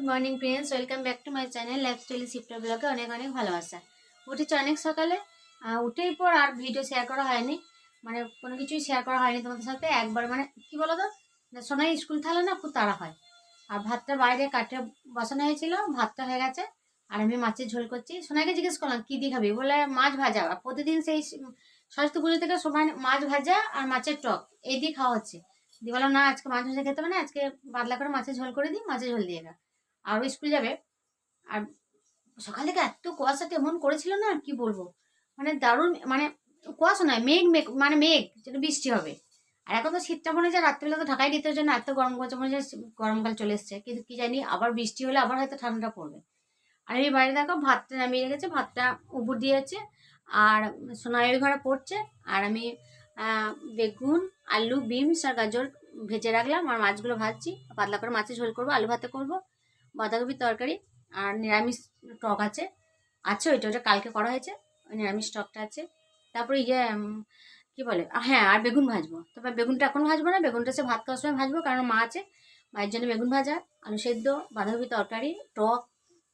Good morning friends welcome back to my channel lifestyle shifter ব্লগে অনেক অনেক ভালোবাসা। উঠেছি অনেক সকালে? উঠেই পর আর ভিডিও শেয়ার করা হয়নি। মানে কোনো কিছুই শেয়ার করা হয়নি তোমাদের সাথে। একবার মানে কি বলো তো না, সোনাই স্কুল থাকলে না খুব তাড়া হয়। আর ভাতটা বাইরে কাটে বসানো হয়েছিল ভাতটা হয়ে গেছে। আর আমি মাছের ঝোল করছি। সোনাইকে জিজ্ঞেস করলাম কী দিয়ে খাবি? বলে মাছ ভাজা। আর প্রতিদিন সেই সরস্বতী পুজো থেকে সবাই মাছ ভাজা আর মাছের টক এই দিয়ে খাওয়া হচ্ছে। দিয়ে বললাম না আজকে মাছ ভাজা খেতে হবে না আজকে বাদলা করে মাছের ঝোল করে দিই মাছের ঝোল দিয়ে গা আর ও স্কুল যাবে। আর সকাল থেকে এত কুয়াশা এমন করেছিল না, কি বলব? মানে দারুণ মানে কুয়াশা নয়, মেঘ মেঘ মানে মেঘ যেটা বৃষ্টি হবে। আর এখন তো শীতটা মনে হচ্ছে রাত্রিবেলা তো ঢাকাই দিতে জন্য এত গরম করছে মনে হচ্ছে গরমকাল চলে এসছে। কিন্তু কি জানি, আবার বৃষ্টি হলে আবার হয়তো ঠান্ডা পড়বে। আর এই বাইরে দেখো, ভাতটা নামিয়ে রেখেছে, ভাতটা উপর দিয়ে আছে, আর সোনালি ঘরে পড়ছে। আর আমি বেগুন, আলু, বিনস আর গাজর ভেজে রাখলাম, আর মাছগুলো ভাজছি। পাতলা করে মাছের ঝোল করব, আলু ভাতে করব। বাঁধাকপির তরকারি আর নিরামিষ টক আছে। আছে ওইটা ওটা কালকে করা হয়েছে। ওই নিরামিষ টকটা আছে। তারপরে ইয়ে কী বলে? হ্যাঁ আর বেগুন ভাজবো। তবে বেগুনটা এখন ভাজবো না, বেগুনটা সে ভাত খাওয়ার সময় ভাজবো, কারণ মা আছে। মায়ের জন্য বেগুন ভাজা, আলু সেদ্ধ, বাঁধাকপি তরকারি, টক,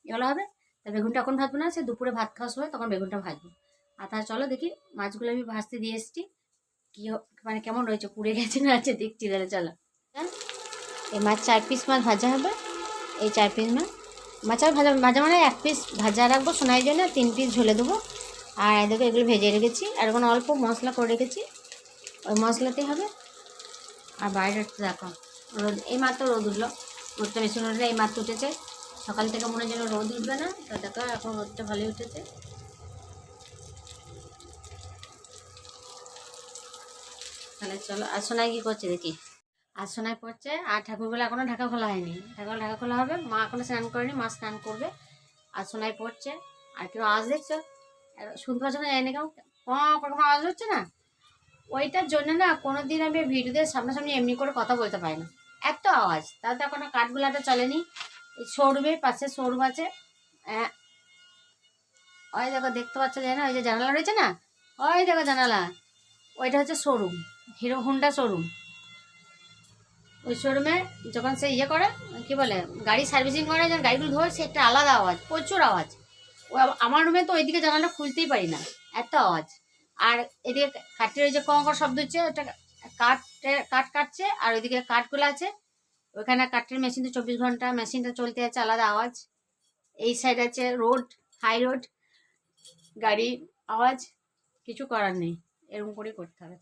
এগুলো হবে। তা বেগুনটা এখন ভাজবো না, সে দুপুরে ভাত খাওয়ার সময় তখন বেগুনটা ভাজবো। আর তাহলে চলো দেখি, মাছগুলো আমি ভাজতে দিয়ে এসেছি। কী মানে কেমন রয়েছে, পুড়ে গেছে না আছে, দেখছি তাহলে চলো। এই মাছ চার পিস মাছ ভাজা হবে। এই চার পিস মাছ মাছের ভাজা ভাজা মানে এক পিস ভাজা রাখব সোনার জন্য, তিন পিস ঝোলে দেবো। আর এদিকে এগুলো ভেজে রেখেছি। আর এখন অল্প মশলা করে রেখেছি। ওই মশলাতেই হবে। আর বাইরে একটু দেখো, রোদ এই মাত্র রোদ উঠল। রোদটা বেশি উঠলে এই মাত্র উঠেছে। সকাল থেকে মনে যেন রোদ উঠবে না। তো দেখো, এখন রোদটা ভালোই উঠেছে। তাহলে চলো, আর সোনাই কী করছে দেখি? আর সোনাই পড়ছে আর ঠাকুরবেলা এখনও ঢাকা খোলা হয়নি। ঠাকুর ঢাকা খোলা হবে, মা এখনও স্নান করেনি, মা স্নান করবে। আর সোনাই পড়ছে। আর কেউ আওয়াজ দেখছ? শুনতে পাচ্ছ না জানি না কেউ কোনো আওয়াজ হচ্ছে না? ওইটার জন্য না কোনো দিন আমি ভিডিওতে সামনাসামনি এমনি করে কথা বলতে পারি না। এত আওয়াজ। তাতে এখনও কাঠগুলাটা চলেনি। শোরুমে পাশে শোরুম আছে। ওই দেখো, দেখতে পাচ্ছ না? ওই যে জানালা রয়েছে না? ওই দেখো জানালা। ওইটা হচ্ছে শোরুম হিরো হোন্ডা শোরুম ওই শোরুমে যখন সে ইয়ে করে, কি বলে, গাড়ি সার্ভিসিং করে, যখন গাড়িগুলো ধোয়, সে একটা আলাদা আওয়াজ, প্রচুর আওয়াজ। ও আমার রুমে তো ওইদিকে জানালা খুলতেই পারি না, এত আওয়াজ। আর এদিকে কাঠের ওই যে কঙ্কর শব্দ হচ্ছে, ওটা কাঠের কাঠ কাটছে, আর ওইদিকে কাঠগুলো আছে। ওইখানে কাঠের মেশিন তো চব্বিশ ঘণ্টা মেশিনটা চলতে আছে, আলাদা আওয়াজ। এই সাইড আছে রোড হাই রোড গাড়ি, আওয়াজ, কিছু করার নেই, এরকম করেই করতে হবে।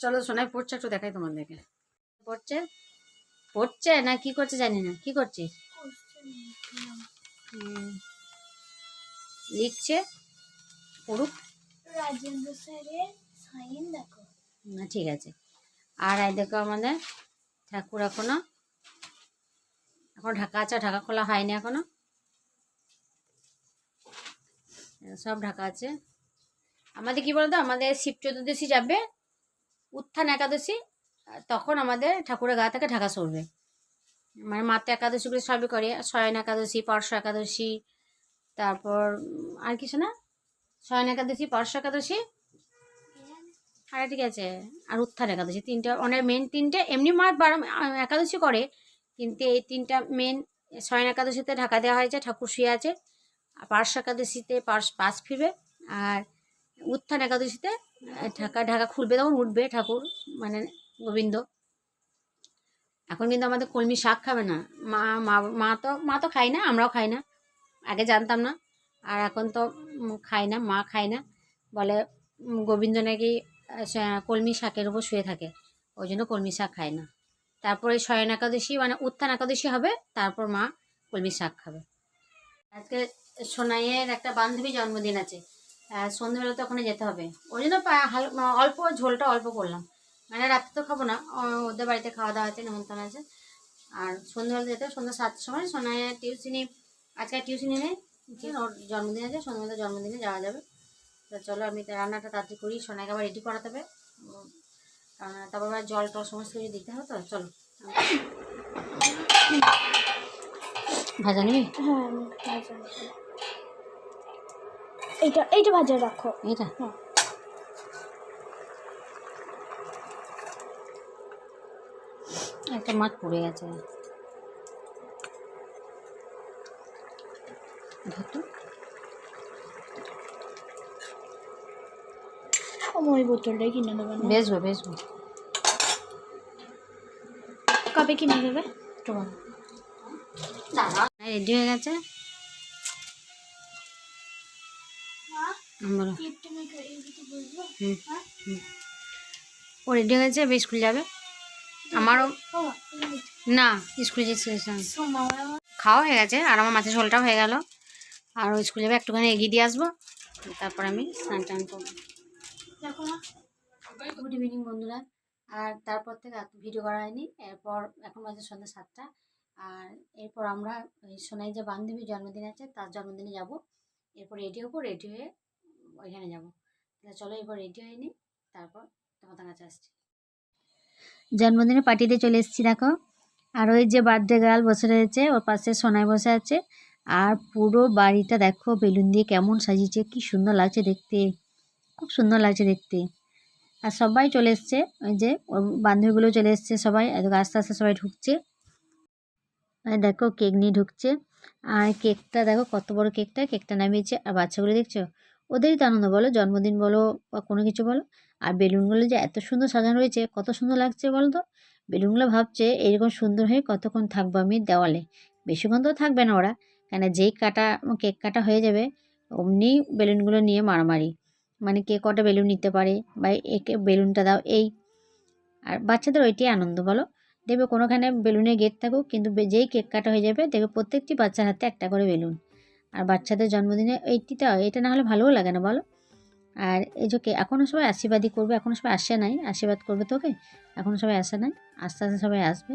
চলো সোনাই পড়ছে একটু দেখাই তোমাদেরকে। পড়ছে? পড়ছে না কি করছে জানি না। কি করছে লিখছে? পড়ুক। রাজেন্দ্র স্যারের সাইন দেখো। না ঠিক আছে। আর এই দেখো আমাদের ঠাকুর এখনও। এখন ঢাকা আছে ঢাকা খোলা হয়নি এখনও। সব ঢাকা আছে। আমাদের কি বলতো? আমাদের শিব চতুর্দশী যাবে। উত্থান একাদশী। তখন আমাদের ঠাকুরের গা থেকে ঢাকা সরবে। মানে মাত্র একাদশীগুলো সবই করে, শয়ন একাদশী পার্শ্ব একাদশী, তারপর আর কিছু না? শয়ন একাদশী পার্শ্ব একাদশী, আরে ঠিক আছে, আর উত্থান একাদশী, তিনটা অনেক মেন তিনটে, এমনি মার বারো একাদশী করে, কিন্তু এই তিনটা মেন শয়ন একাদশীতে ঢাকা দেওয়া হয়েছে, ঠাকুর শুয়ে আছে, আর পার্শ্ব একাদশীতে পার্শ, পাশ ফিরবে, আর উত্থান একাদশীতে ঢাকা ঢাকা খুলবে, তখন উঠবে ঠাকুর মানে গোবিন্দ। এখন কিন্তু আমাদের কলমি শাক খাবে না। মা মা মা তো মা তো খাই না, আমরাও খাই না। আগে জানতাম না, আর এখন তো খাই না, মা খায় না। বলে গোবিন্দ নাকি কলমি শাকের উপর শুয়ে থাকে, ওই জন্য কলমি শাক খায় না। তারপরে শয়ন একাদশী মানে উত্থান একাদশী হবে, তারপর মা কলমি শাক খাবে। আজকে সোনাইয়ের একটা বান্ধবী জন্মদিন আছে সন্ধ্যেবেলা তো ওখানে যেতে হবে। ওই জন্য অল্প ঝোলটা অল্প করলাম। মানে রাতে তো খাব না। ওদের বাড়িতে খাওয়া দাওয়া আছে নেমন্তন্ন আছে। আর সন্ধ্যেবেলা যেতে হবে, সন্ধ্যা সাতটার সময়। সোনায় টিউশনি আজকে টিউশনি নেই। ওর জন্মদিন আছে সন্ধ্যাবেলা জন্মদিনে যাওয়া যাবে। তো চলো আমি রান্নাটা তাড়াতাড়ি করি সোনাকে আবার রেডি করাতে হবে। কারণ তারপর আবার জল টল সমস্ত কিছু দিতে হবে তো চলো। ভাজা নিবি? হ্যাঁ। এইটা এইটা ভাজা রাখো। এটা হ্যাঁ। একটা মাছ পড়ে গেছে ধর তো। আমার ওই বোতলটাই কিনে দেবে না? বেচবো বেচবো। কবে কিনে দেবে? রেডি হয়ে গেছে? হুম। ও রেডি হয়ে গেছে এবার স্কুল যাবে। আমারও না স্কুলে যে খাওয়া হয়ে গেছে আর আমার মাছের ঝোলটাও হয়ে গেল। আর স্কুলে যাবে একটুখানি এগিয়ে দিয়ে আসব তারপর আমি স্নান টান করব। গুড ইভিনিং বন্ধুরা। আর তারপর থেকে ভিডিও করা হয়নি এরপর এখন বাজে সন্ধ্যা সাতটা। আর এরপর আমরা ওই সোনাই যে বান্ধবীর জন্মদিন আছে তার জন্মদিনে যাব। এরপর রেডি হব রেডি হয়ে ওইখানে যাব। চলো এরপর রেডি হয়ে নিই তারপর তোমাদের কাছে আসছি। জন্মদিনে পার্টিতে চলে এসেছি, দেখো। আর ওই যে বার্থডে গার্ল বসে রয়েছে, ওর পাশে সোনায় বসে আছে। আর পুরো বাড়িটা দেখো, বেলুন দিয়ে কেমন সাজিয়েছে, কি সুন্দর লাগছে দেখতে। খুব সুন্দর লাগছে দেখতে। আর সবাই চলে এসছে, ওই যে ওর বান্ধবীগুলো চলে এসছে সবাই আস্তে আস্তে সবাই ঢুকছে। দেখো, কেক নিয়ে ঢুকছে। আর কেকটা দেখো, কত বড় কেকটা কেকটা নামিয়েছে আর বাচ্চাগুলো দেখছ? ওদেরই তো আনন্দ বলো, জন্মদিন বলো বা কোনো কিছু বলো। আর বেলুনগুলো যে এত সুন্দর সাজানো রয়েছে, কত সুন্দর লাগছে বলো তো? বেলুনগুলো ভাবছে এরকম সুন্দর হয়ে কতক্ষণ থাকব আমি দেওয়ালে। বেশিক্ষণ তো থাকবে না ওরা কেন যেই কাটা, কেক কাটা হয়ে যাবে, অমনি বেলুনগুলো নিয়ে মারামারি। মানে কে কটা বেলুন নিতে পারে বা একে বেলুনটা দাও, এই। আর বাচ্চাদের ওইটাই আনন্দ বলো। দেখবে কোনোখানে বেলুনে গেট থাকুক, কিন্তু যেই কেক কাটা হয়ে যাবে, দেখবে প্রত্যেকটি বাচ্চার হাতে একটা করে বেলুন। আর বাচ্চাদের জন্মদিনে এইটিটা এটা না হলে ভালোও লাগে না বলো? আর এই যে এখনও সবাই আশীর্বাদই করবে এখনও সবাই আসে নাই, আশীর্বাদ করবে তোকে? এখনও সবাই আসে নাই? আস্তে আস্তে সবাই আসবে।